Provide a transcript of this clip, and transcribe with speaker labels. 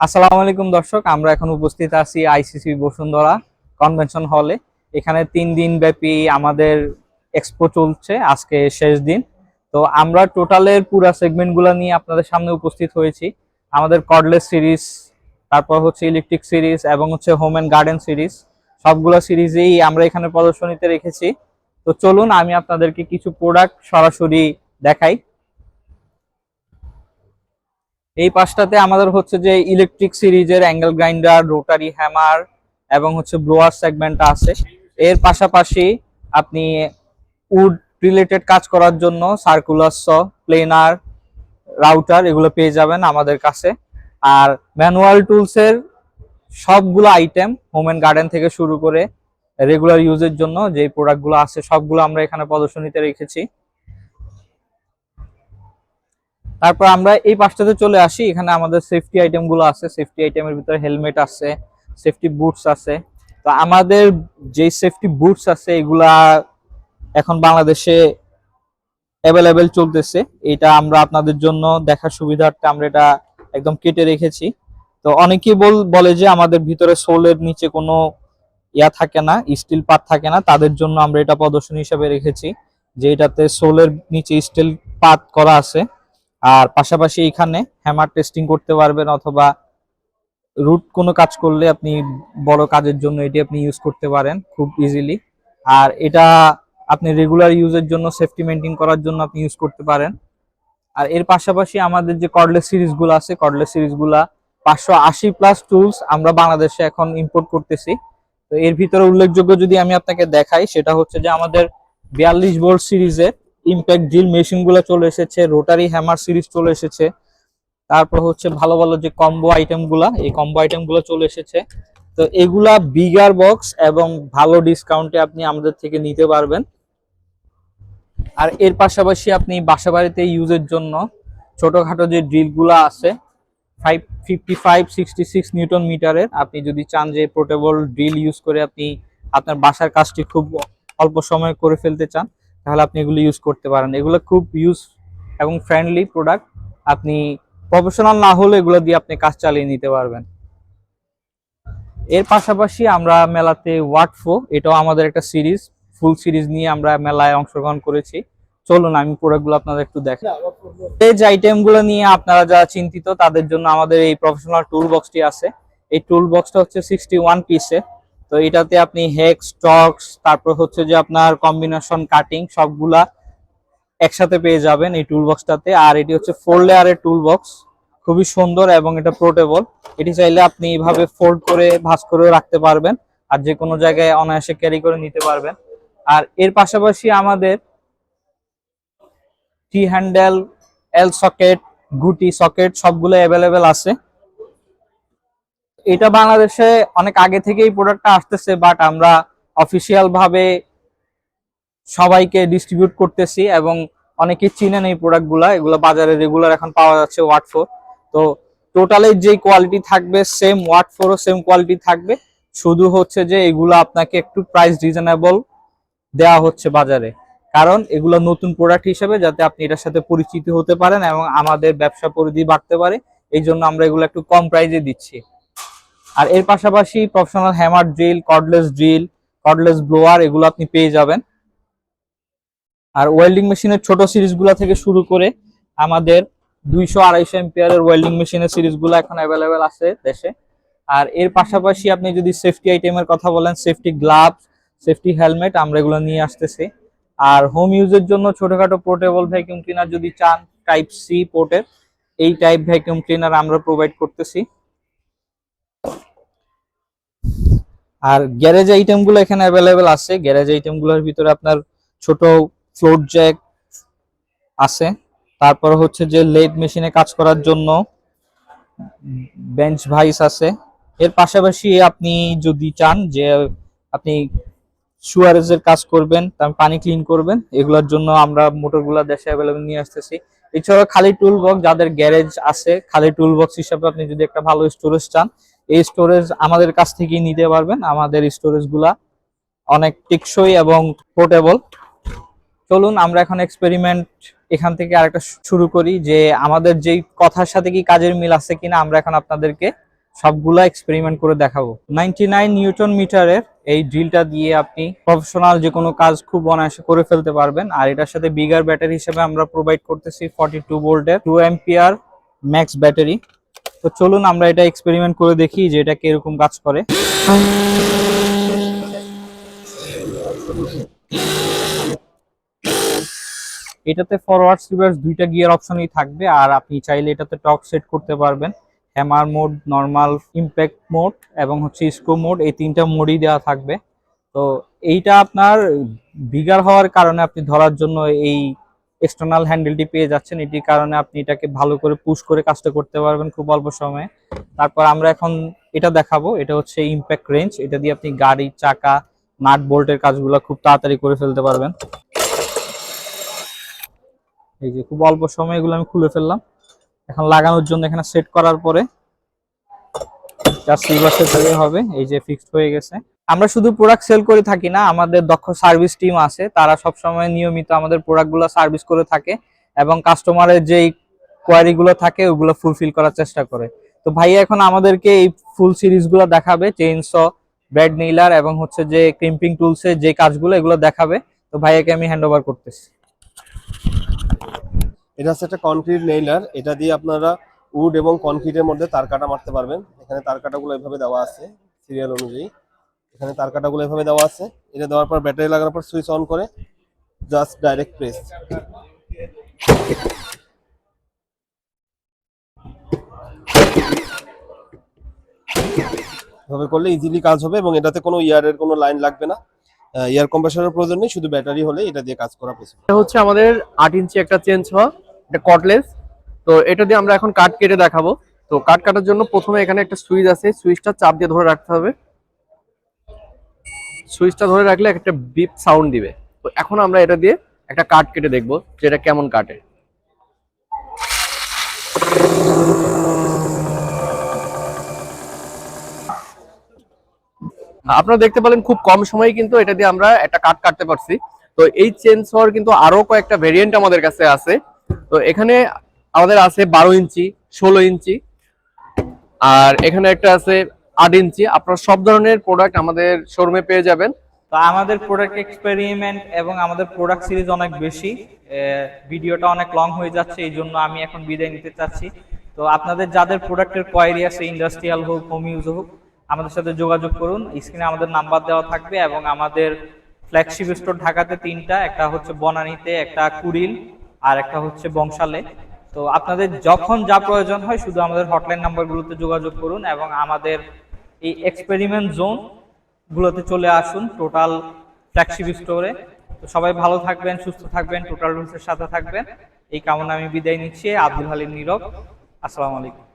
Speaker 1: আসসালামু আলাইকুম দর্শক, আমরা এখন উপস্থিত আছি আইসিসি বসুন্ধরা কনভেনশন হলে। এখানে তিন দিন ব্যাপী আমাদের এক্সপো চলছে, আজকে শেষ দিন। তো আমরা টোটালের পুরা সেগমেন্টগুলো নিয়ে আপনাদের সামনে উপস্থিত হয়েছি। আমাদের কর্ডলেস সিরিজ তারপর হচ্ছে ইলেকট্রিক সিরিজ এবং হচ্ছে হোম অ্যান্ড গার্ডেন সিরিজ সবগুলো সিরিজেই আমরা এখানে প্রদর্শনীতে রেখেছি। তো চলুন, আমি আপনাদেরকে কিছু প্রোডাক্ট সরাসরি দেখাই। এই পাশটাতে আমাদের হচ্ছে যে ইলেকট্রিক সিরিজের অ্যাঙ্গেল গ্রাইন্ডার রোটারি হ্যামার এবং হচ্ছে ব্লোয়ার সেগমেন্ট আছে। এর পাশাপাশি আপনি উড রিলেটেড কাজ করার জন্য সার্কুলার স প্লেনার রাউটার এগুলো পেয়ে যাবেন আমাদের কাছে। আর ম্যানুয়াল টুলসের সবগুলো আইটেম হোম অ্যান্ড গার্ডেন থেকে শুরু করে রেগুলার ইউজের জন্য যে প্রোডাক্টগুলো আছে সবগুলো আমরা এখানে প্রদর্শনীতে রেখেছি। তারপর আমরা এই পাশটাতে চলে আসি। এখানে আমাদের সেফটি আইটেমগুলো আছে। সেফটি আইটেমের ভিতরে হেলমেট আছে সেফটি বুটস আছে। তো আমাদের যে সেফটি বুটস আছে, এগুলা এখন বাংলাদেশে অ্যাভেলেবেল চলতেছে। এটা আমরা আপনাদের জন্য দেখার সুবিধার্থে আমরা এটা একদম কেটে রেখেছি। তো অনেকেই বল, বলে যে আমাদের ভিতরে সোলের নিচে কোনো ইয়া থাকে না স্টিল পাত থাকে না। তাদের জন্য আমরা এটা প্রদর্শনী হিসাবে রেখেছি যে এটাতে সোলের নিচে স্টিল পাত করা আছে। আর পাশাপাশি এখানে হ্যামার টেস্টিং করতে পারবেন অথবা রুট কোনো কাজ করলে আপনি বড় কাজের জন্য এটি আপনি ইউজ করতে পারেন খুব ইজিলি আর এটা আপনি রেগুলার ইউজের জন্য সেফটি মেনটেন করার জন্য আপনি ইউজ করতে পারেন। আর এর পাশাপাশি আমাদের যে কর্ডলেস সিরিজগুলো আছে কর্ডলেস সিরিজগুলা পাঁচশো আশি প্লাস টুলস আমরা বাংলাদেশে এখন ইম্পোর্ট করতেছি। তো এর ভিতরে উল্লেখযোগ্য যদি আমি আপনাকে দেখাই, সেটা হচ্ছে যে আমাদের বিয়াল্লিশ বোল্ট সিরিজের ইম্প্যাক্ট ড্রিল মেশিনগুলো চলে এসেছে রোটারি হ্যামার সিরিজ চলে এসেছে, তারপর হচ্ছে ভালো ভালো যে কম্বো আইটেমগুলা, এই কম্বো আইটেমগুলো চলে এসেছে। তো এগুলা বিগার বক্স এবং ভালো ডিসকাউন্টে আপনি আমাদের থেকে নিতে পারবেন। আর এর পাশাপাশি আপনি বাসা বাড়িতে ইউজের জন্য ছোটখাটো যে ড্রিলগুলা আছে five fifty five sixty six newton মিটারের আপনি যদি চান যে পোর্টেবল ড্রিল ইউজ করে আপনি আপনার বাসার কাজটি খুব অল্প সময়ে করে ফেলতে চান তাহলে আপনি এগুলো ইউজ করতে পারেন। এগুলো খুব ইউজ এবং ফ্রেন্ডলি প্রোডাক্ট আপনি প্রফেশনাল না হলে এগুলো দিয়ে আপনি কাজ চালিয়ে নিতে পারবেন। এর পাশাপাশি আমরা মেলাতে ওয়াটফো এটাও আমাদের একটা সিরিজ ফুল সিরিজ নিয়ে আমরা মেলায় অংশগ্রহণ করেছি। চলুন, আমি প্রোডাক্টগুলো আপনাদের একটু দেখাই। এই যে আইটেমগুলো নিয়ে আপনারা যারা চিন্তিত, তাদের জন্য আমাদের এই প্রফেশনাল টুল বক্সটি আছে। এই টুল বক্সটা হচ্ছে সিক্সটি ওয়ান পিসে তো এটাতে আপনি হেক্স স্টক্স তারপর হচ্ছে যে আপনার কম্বিনেশন কাটিং সবগুলা একসাথে পেয়ে যাবেন এই টুল বক্সটাতে আর এটি হচ্ছে ফোর লেয়ারের টুল বক্স খুবই সুন্দর এবং এটা পোর্টেবল এটি চাইলে আপনি এইভাবে ফোল্ড করে, ভাঁজ করে রাখতে পারবেন আর যে কোনো জায়গায় অনায়াসে ক্যারি করে নিতে পারবেন। আর এর পাশাপাশি আমাদের টি হ্যান্ডেল এল সকেট গুটি সকেট সবগুলো অ্যাভেলেবেল আছে। এটা বাংলাদেশে অনেক আগে থেকে এই প্রোডাক্টটা আসতেছে বাট আমরা অফিসিয়াল ভাবে সবাইকে ডিস্ট্রিবিউট করতেছি এবং অনেকে চিনেন এই প্রোডাক্টগুলা এগুলো বাজারে রেগুলার এখন পাওয়া যাচ্ছে ওয়াট ফোর তো টোটালের যে কোয়ালিটি থাকবে সেম ওয়াট ফোরও সেম কোয়ালিটি থাকবে। শুধু হচ্ছে যে এগুলো আপনাকে একটু প্রাইস রিজনেবল দেওয়া হচ্ছে বাজারে। কারণ এগুলো নতুন প্রোডাক্ট হিসেবে যাতে আপনি এটার সাথে পরিচিত হতে পারেন এবং আমাদের ব্যবসা পরিধি বাড়তে পারে, এই জন্য আমরা এগুলো একটু কম প্রাইজে দিচ্ছি। আর এর পাশাপাশি professional hammer drill cordless drill cordless blower এগুলো আপনি পেয়ে যাবেন। আর ওয়েল্ডিং মেশিনের ছোট সিরিজগুলো থেকে শুরু করে আমাদের দুইশো আড়াইশো এম্পিয়ারের ওয়েল্ডিং মেশিনের সিরিজগুলো এখন অ্যাভেলেবেল আছে দেশে। আর এর পাশাপাশি আপনি যদি সেফটি আইটেমের কথা বলেন সেফটি গ্লাভস সেফটি হেলমেট আমরা এগুলো নিয়ে আসতেছি। আর হোম ইউজের জন্য ছোটখাটো পোর্টেবল ভ্যাকিউম ক্লিনার যদি চান টাইপ সি পোর্টের এই টাইপ ভ্যাকিউম ক্লিনার আমরা প্রোভাইড করতেছি। আর গ্যারেজ আইটেমগুলো এখানে অ্যাভেলেবেল আছে। গ্যারেজ আইটেমগুলোর ভিতরে আপনার ছোট ফ্লোট জ্যাক আছে। তারপর হচ্ছে যে লেদ মেশিনে কাজ করার জন্য বেঞ্চ ভাইস আছে। এর পাশাপাশি আপনি যদি চান যে আপনি সুয়ারেজের কাজ করবেন, তার পানি ক্লিন করবেন, এগুলোর জন্য আমরা মোটরগুলো দেশে অ্যাভেলেবেল নিয়ে আসতেছি। এছাড়া খালি টুল বক্স যাদের গ্যারেজ আছে, খালি টুল বক্স হিসাবে আপনি যদি একটা ভালো স্টোরেজ চান এই স্টোরেজ আমাদের কাছ থেকেই নিতে পারবেন। আমাদের স্টোরেজগুলা অনেক টেকসই এবং পোর্টেবল চলুন আমরা এখন এক্সপেরিমেন্ট এখান থেকে আরেকটা শুরু করি যে আমাদের যেই কথার সাথে কি কাজের মিল আছে কিনা আমরা এখন আপনাদেরকে সবগুলা এক্সপেরিমেন্ট করে দেখাবো। নাইনটি নাইন নিউটন মিটারের এই ড্রিলটা দিয়ে আপনি প্রফেশনাল যে কোনো কাজ খুব অনায়াসে করে ফেলতে পারবেন। আর এটার সাথে বিগার ব্যাটারি হিসেবে আমরা প্রোভাইড করতেছি ফর্টি টু ভোল্টের টু এম্পিয়ার ম্যাক্স ব্যাটারি তো চলুন আমরা এটা এক্সপেরিমেন্ট করে দেখি যে এটা কীরকম কাজ করে। এটাতে ফরওয়ার্ড রিভার্স দুইটা গিয়ার অপশনই থাকবে, আর আপনি চাইলে এটাতে টক সেট করতে পারবেন। Hammer mode normal impact mode এবং হচ্ছে স্ক্রু মোড এই তিনটা মোডই দেওয়া থাকবে। তো এইটা আপনার বিগার হওয়ার কারণে আপনি ধরার জন্য এই এক্সটার্নাল হ্যান্ডেলটি পেয়ে যাচ্ছেন। এটির কারণে আপনি এটাকে ভালো করে পুশ করে কাজটা করতে পারবেন খুব অল্প সময়ে। তারপর আমরা এখন এটা দেখাবো। এটা হচ্ছে ইম্প্যাক্ট রেঞ্জ এটা দিয়ে আপনি গাড়ি, চাকা নাট বোল্টের কাজগুলো খুব তাড়াতাড়ি করে ফেলতে পারবেন। এই যে খুব অল্প সময় এগুলো আমি খুলে ফেললাম। এখন লাগানোর জন্য এখানে সেট করার পরে জাস্ট রিভার্সে দিলে হবে। এই যে ফিক্সড হয়ে গেছে। আমরা শুধু প্রোডাক্ট সেল করে থাকি না, আমাদের দক্ষ সার্ভিস টিম আছে, তারা সব সময় নিয়মিত আমাদের প্রোডাক্টগুলো সার্ভিস করে থাকে এবং কাস্টমারের যেই কোয়ারি গুলো থাকে, ওগুলো ফুলফিল করার চেষ্টা করে। তো ভাইয়া এখন আমাদেরকে এই ফুল সিরিজগুলো দেখাবে চেইনস ব্রেড নিলার এবং হচ্ছে যে ক্রিম্পিং টুলসের যে কাজগুলো, এগুলো দেখাবে। তো ভাইয়াকে আমি হ্যান্ড ওভার করতেছি।
Speaker 2: এটা হচ্ছে একটা কনক্রিট নেইলার এটা দিয়ে আপনারা উড এবং কনক্রিটের মধ্যে তার কাটা মারতে পারবেন। এখানে তার কাটাগুলো এভাবে দেওয়া আছে সিরিয়াল অনুযায়ী। এখানে তার কাটাগুলো এভাবে দেওয়া আছে। এটা দেওয়ার পর ব্যাটারি লাগানোর পর সুইচ অন করে জাস্ট ডাইরেক্ট প্রেস এভাবে করলে ইজিলি কাজ হবে এবং এটাতে কোনো ইয়ারের কোনো লাইন লাগবে না। ইয়ার কম্প্রেসরের প্রয়োজন নেই, শুধু ব্যাটারি হলে এটা দিয়ে কাজ করা পসিবল
Speaker 3: এটা হচ্ছে আমাদের আট ইঞ্চি একটা চেঞ্জ হওয়া, এটা কটলেস তো এটা দিয়ে আমরা এখন কাট কেটে দেখাবো। তো কাট কাটার জন্য প্রথমে এখানে একটা সুইচ আছে সুইচটা চাপ দিয়ে ধরে রাখতে হবে। সুইচটা ধরে রাখলে একটা বিপ সাউন্ড দিবে। তো এখন আমরা এটা দিয়ে একটা কাট কেটে দেখব যে এটা কেমন কাটে। আপনারা দেখতে পেলেন খুব কম সময়ে কিন্তু এটা দিয়ে আমরা একটা কাট কাটতে পারছি। তো এই চেঞ্জ হওয়ার কিন্তু আরও কয়েকটা ভেরিয়েন্ট আমাদের কাছে আছে। তো এখানে আমাদের আছে বারো ইঞ্চি, ষোলো ইঞ্চি, আর এখানে একটা আছে আট ইঞ্চি। আপনারা সব ধরনের প্রোডাক্ট আমাদের শোরুমে পেয়ে যাবেন।
Speaker 1: তো আমাদের প্রোডাক্ট এক্সপেরিমেন্ট এবং আমাদের প্রোডাক্ট সিরিজ অনেক বেশি। ভিডিওটা অনেক লং হয়ে যাচ্ছে, এই জন্য আমি এখন বিদায় নিতে চাচ্ছি। তো আপনাদের যাদের প্রোডাক্টের কোয়ারি আছে ইন্ডাস্ট্রিয়াল হোক হোম ইউজ হোক, আমাদের সাথে যোগাযোগ করুন। স্ক্রিনে আমাদের নাম্বার দেওয়া থাকবে এবং আমাদের ফ্ল্যাগশিপ স্টোর ঢাকাতে তিনটা, একটা হচ্ছে বনানীতে, একটা কুড়িল, আর একটা হচ্ছে বংশালে। তো আপনাদের যখন যা প্রয়োজন হয়, শুধু আমাদের হটলাইন নাম্বারগুলোতে যোগাযোগ করুন এবং আমাদের এই এক্সপেরিমেন্ট জোন গুলোতে চলে আসুন টোটাল ফ্ল্যাগশিপ স্টোরে তো সবাই ভালো থাকবেন, সুস্থ থাকবেন টোটাল রুলসের সাথে থাকবেন। এই কামনা আমি বিদায় নিচ্ছি, আব্দুল হালিম নীরব। আসসালামু আলাইকুম।